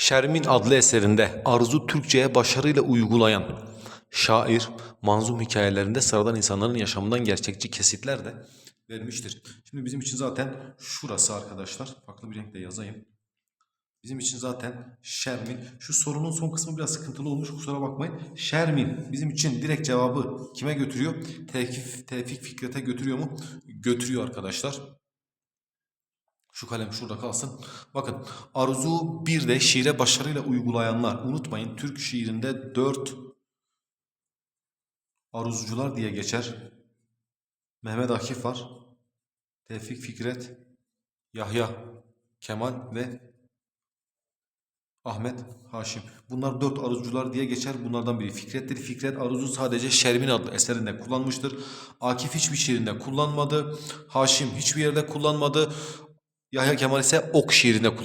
Şermin adlı eserinde arzu Türkçe'ye başarıyla uygulayan şair, manzum hikayelerinde sıradan insanların yaşamından gerçekçi kesitler de vermiştir. Şimdi bizim için zaten şurası arkadaşlar. Farklı bir renkle yazayım. Bizim için zaten Şermin. Şu sorunun son kısmı biraz sıkıntılı olmuş kusura bakmayın. Şermin bizim için direkt cevabı kime götürüyor? Tevfik, Tevfik Fikret'e götürüyor mu? Götürüyor arkadaşlar. Şu kalem şurada kalsın. Bakın arzu bir de şiire başarıyla uygulayanlar. Unutmayın Türk şiirinde dört aruzcular diye geçer. Mehmet Akif var. Tevfik Fikret, Yahya Kemal ve Ahmet Haşim. Bunlar dört aruzcular diye geçer. Bunlardan biri Fikret'tir. Fikret aruzu sadece Şermin adlı eserinde kullanmıştır. Akif hiçbir şiirinde kullanmadı. Haşim hiçbir yerde kullanmadı. Yahya Kemal ise ok şiirinde kullandı.